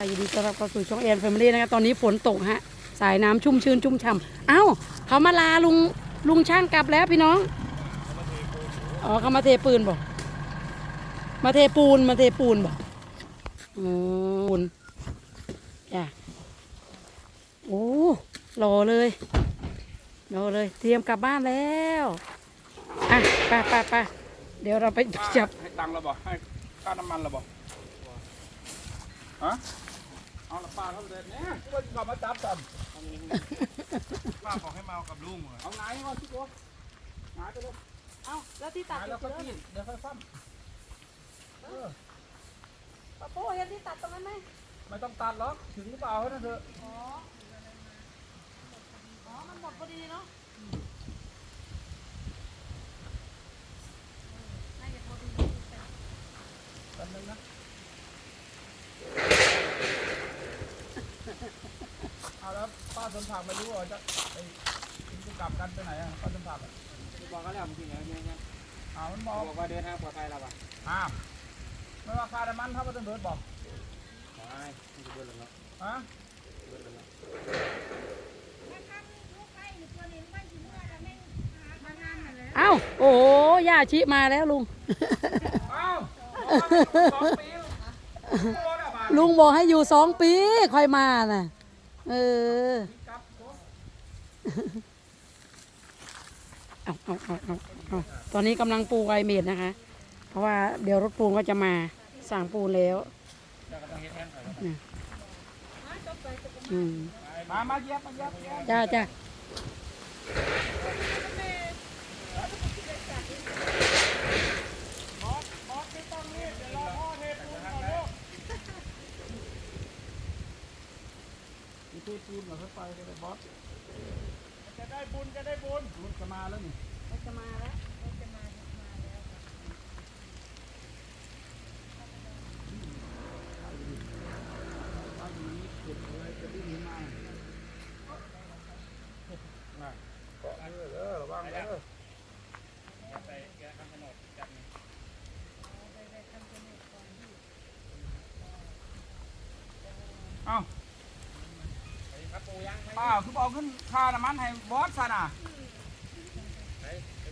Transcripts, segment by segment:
ยินดีต้อนรับเข้าสู่ช่องแอนแฟมิลี่นะครับตอนนี้ฝนตกฮะ สายน้ำชุ่มชื้นชุ่มฉ่ำเอ้าเขามาลาลุงลุงช่างกลับแล้วพี่น้อง อ๋อเขามาเทปืนบอกมาเทปูนมาเทปูนบอกอืมปูนจ้ะโอ้รอเลยรอเลย เตรียมกลับบ้านแล้วอะไปไปไปเดี๋ยวเราไปจับให้ตังค์เราบอกให้ค่าน้ำมันเราบอกฮะ เอาละป้าเขาเลยเนี่ยที่ว่าจะกลับมาจับจับป้าบอกให้เมากับลุงเหรอเอาไงก่อนที่โก้หายไปเลยเอ้าแล้วที่หาตัดยแล้วก็กินเดี๋ยวค่อยซ้ปะโป้เห็นที่ตัดตรงนั้นไหมำไม่ต้องตัดหรอกถึงหรือเปล่าให้นั่นเถอะอ๋ออ๋อมันหมดพอดีเนาะน่าจะพอดีแป๊บนึงนะเอาแล้วป้าสมผักไม่รู้เหรอจะไปกินจะกลับกันไปไหนอะป้าสมผักอะบอกเขาแล้วจริงๆแล้วเนี่ยเนี่ยอ้าวมันบอกบอกว่าเดินทางปลอดภัยแล้วป่ะอ้าวไม่ว่าค่าน้ำมันถ้าว่าต้องเดินบอกขอให้ไม่จะเดินหรอกเนาะฮะเดินหรอกเนาะเอ้าโอ้โหย่าชิมาแล้วลุงอ้าวสองปีแล้วโตแล้วบ้านลุงบอกให้อยู่สองปีค่อยมาน่ะ เออกลับโต เอาเอาเอาเอาเอาตอนนี้กำลังปูไวเมดนะคะ เพราะว่าเดี๋ยวรถปูนก็จะมาสั่งปูนแล้วนเขาอืมมามาเยียบมาเยียบจ้าจ้าที่ปูนเหรอค่อยไปเลยบอส จะได้บุญจะได้บุญรถจะมาแล้วนี่จะมาแล้วมาอยู่นี่ขุดอะไรจะดิ้นมาน่ะเกาะเด้อเด้อระวังเด้อไปแกทำถนนจัดเอ้าครับปูยังอ้า วคือบอกขึ้นค่าน้ำมันให้บอสซะน่ะ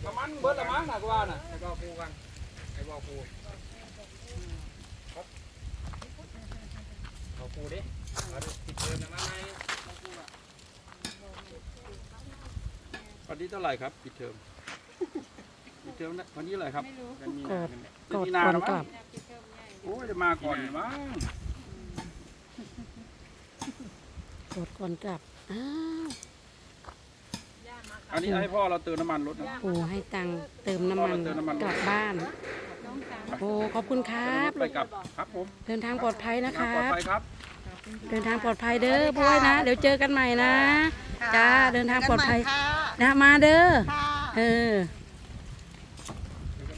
น้ำมันเบิดละมั้งน่ะกูว่าน่ะให้บอกปูกันให้บอกปูครับบอกปูดิเอาดิติดเติมน้ำมันไหมบอกปูอะวันนี้เท่าไหร่ครับปิดเทอมปิดเทอมนะวันนี้เท่าไหร่ครับมันมีน้ำนั่นแหละกดมีก่นาอนแล้วกมั้ลังบโอ้ยจะมาก่อนนี่มั้ง กดก่อนกลับ อ้าว อันนี้ให้พ่อเราเติมน้ำมันรถนะ ปูให้ตังค์เติมน้ำมันเติมน้ำมัน กลับบ้าน โอ้ขอบคุณครับ ไปกลับครับผมเดินทางปลอดภัยนะคทางรัปลอดบ ภัยครับ เดินทางปลอดภัยเด้อพ่อยนะ เดี๋ยวเจอกันใหม่นะ จ้า เดินทางปลอดภัยนะมาเด้อ เออไป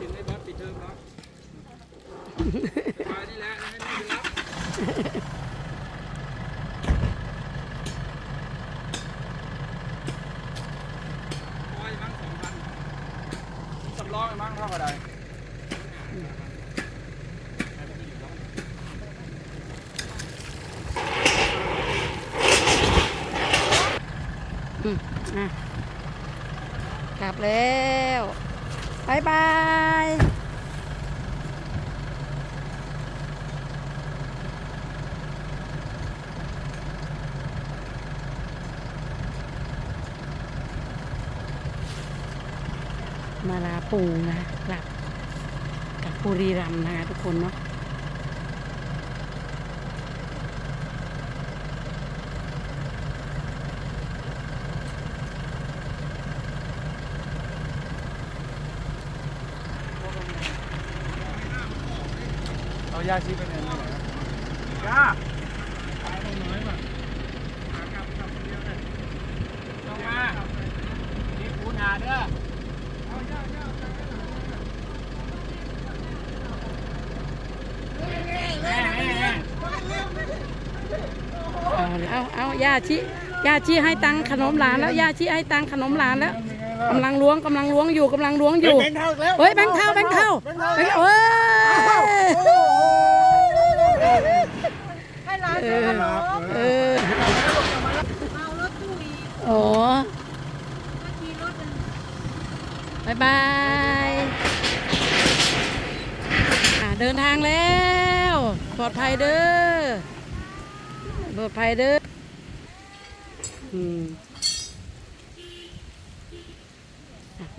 ถึงได้บอสปิดเทอมครับมานี่แหละให้ไม่รับร้อยมั้งสองพันสำร องมั้ากับใดอืมอะกลับแล้วบายบาย มาลาปูนะกลับกลับบุรีรัมย์นะคะทุกคนเนาะเอายาชีไปไหนนี่ยา ย่าชิย่าชิให้ตังขนมหลานแล้วย่าชิให้ตังขนมหลานแล้วกำลังล้วงกำลังล้วงอยู่กำลังล้วงอยู่แบงเท่าแล้วเฮ้ยแบงค์เท่าแบงค์เท่าแบงเท่าแบงค์เอ้ยให้หลานเออเออเอารถตู้อีกโอ้ขี่รถบายบายเดินทางแล้ว ปลอดภัยเด้อปลอดภัยเด้อ อืม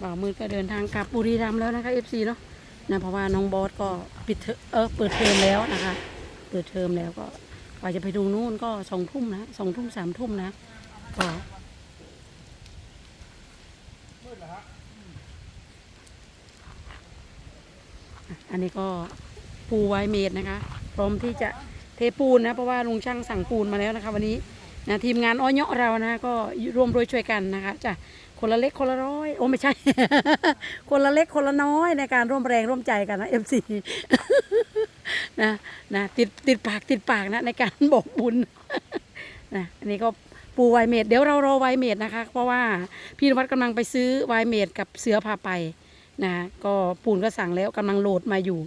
บ่าวมืดก็เดินทางกลับบุรีรัมย์แล้วนะคะ FC เนาะนะเพราะว่าน้องบอสก็ปิดเทอเออเปิดเทอมแล้วนะคะ เปิดเทอมแล้วก็กว่าจะไปดูนู่นก็สองทุ่มนะสองทุ่มสามทุ่มนะก็อันนี้ก็ปูไวเมดนะคะ พร้อมที่จะเทปูนนะ เพราะว่าลุงช่างสั่งปูนมาแล้วนะคะ วันนี้ นะทีมงานอ้อยเนาะเรานะก็ร่วมด้วยช่วยกันนะคะจะคนละเล็กคนละร้อยโอ้ไม่ใช่ คนละเล็กคนละน้อยในการร่วมแรงร่วมใจกันนะเอฟซีนะนะติดติดปากติดปากนะในการบอกบุญนะอันนี้ก็ปูไวเมดเดี๋ยวเรารอไวเมดนะคะ เพราะว่าพี่นวัดกำลังไปซื้อไวเมดกับเสือพาไปนะก็ปูนก็สั่งแล้วกำลังโหลดมาอยู่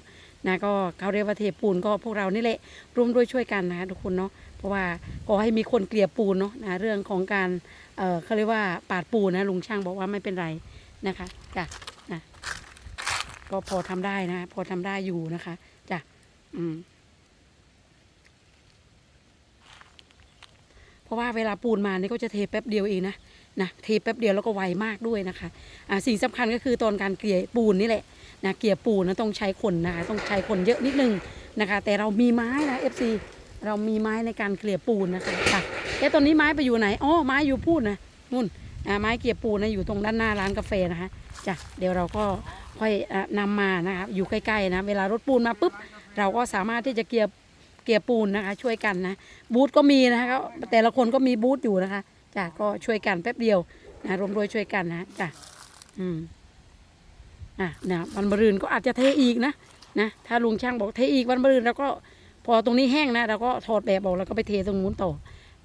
นะก็เขาเรียกว่าเทปูนก็พวกเรานี่แหละร่วมด้วยช่วยกันนะคะทุกคนเนาะ เพราะว่าก็ให้มีคนเกลี่ยปูนเนาะนะเรื่องของการเออเขาเรียกว่าปาดปูนนะลุงช่างบอกว่าไม่เป็นไรนะคะจ้ะนะก็พอทำได้นะ พอทำได้อยู่นะคะจ้ะอืมเพราะว่าเวลาปูนมานี่ก็จะเทแป๊บเดียวเองนะนะเทแป๊บเดียวแล้วก็ไวมากด้วยนะคะอ่าสิ่งสำคัญก็คือตอนการเกลี่ยปูนนี่แหละนะเกลี่ยปูนนะต้องใช้คนนะคะต้องใช้คนเยอะนิดนึงนะคะ แต่เรามีไม้นะ FC เรามีไม้ในการเกลี่ยปูนนะคะค่ะเอ๊ะตอนนี้ไม้ไปอยู่ไหนอ๋อไม้อยู่พูดนะนู่นอ่าไม้เกลี่ยปูนนะอยู่ตรงด้านหน้าร้านกาแฟนะคะจ้ะเดี๋ยวเราก็ค่อยอะนำมานะคะอยู่ใกล้ๆนะเวลารถปูนมาปุ๊บเราก็สามารถที่จะเกลี่ยเกลี่ยปูนนะคะช่วยกันนะบูธก็มีนะคะก็แต่ละคนก็มีบูธอยู่นะคะจ้ะก็ช่วยกันแป๊บเดียวนะรวมด้วยช่วยกันนะจ้ะอืมอะนะวันมะรืนก็อาจจะเทอีกนะนะถ้าลุงช่างบอกเทอีกวันมะรืนเราก็ พอตรงนี้แห้งนะเราก็ถอดแบบออกแล้วก็ไปเทตรงนู้นต่อ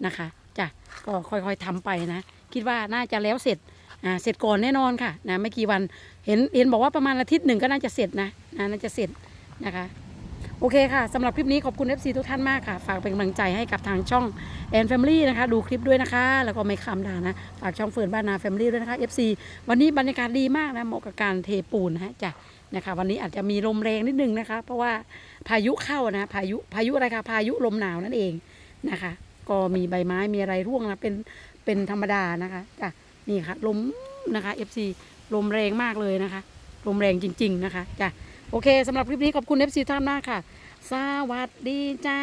นะคะจ้ะก็ค่อยๆทำไปนะ คิดว่าน่าจะแล้วเสร็จอ่าเสร็จก่อนแน่นอนค่ะนะไม่กี่วันเห็นเห็นบอกว่าประมาณอาทิตย์หนึ่งก็น่าจะเสร็จนะนะน่าจะเสร็จนะคะ โอเคค่ะสำหรับคลิปนี้ขอบคุณ FC ทุกท่านมากค่ะ ฝากเป็นกำลังใจให้กับทางช่องแอนแฟมิลี่นะคะ ดูคลิปด้วยนะคะ แล้วก็ไม่คำด่านะ ฝากช่องเฟิร์นบ้านนาแฟมิลี่ด้วยนะคะ FC วันนี้บรรยากาศดีมากนะเหมาะกับการเทปูนนะฮะจ้ะนะคะ วันนี้อาจจะมีลมแรงนิดนึงนะคะ เพราะว่าพายุเข้านะพายุพายุอะไรคะพายุลมหนาวนั่นเองนะคะ ก็มีใบไม้มีอะไรร่วงนะเป็นเป็นธรรมดานะคะจ้ะนี่ค่ะลมนะคะ FC ลมแรงมากเลยนะคะ ลมแรงจริง ๆ นะคะจ้ะ โอเคสำหรับคลิปนี้ขอบคุณเอฟซีท่านมากค่ะ สวัสดีจ้า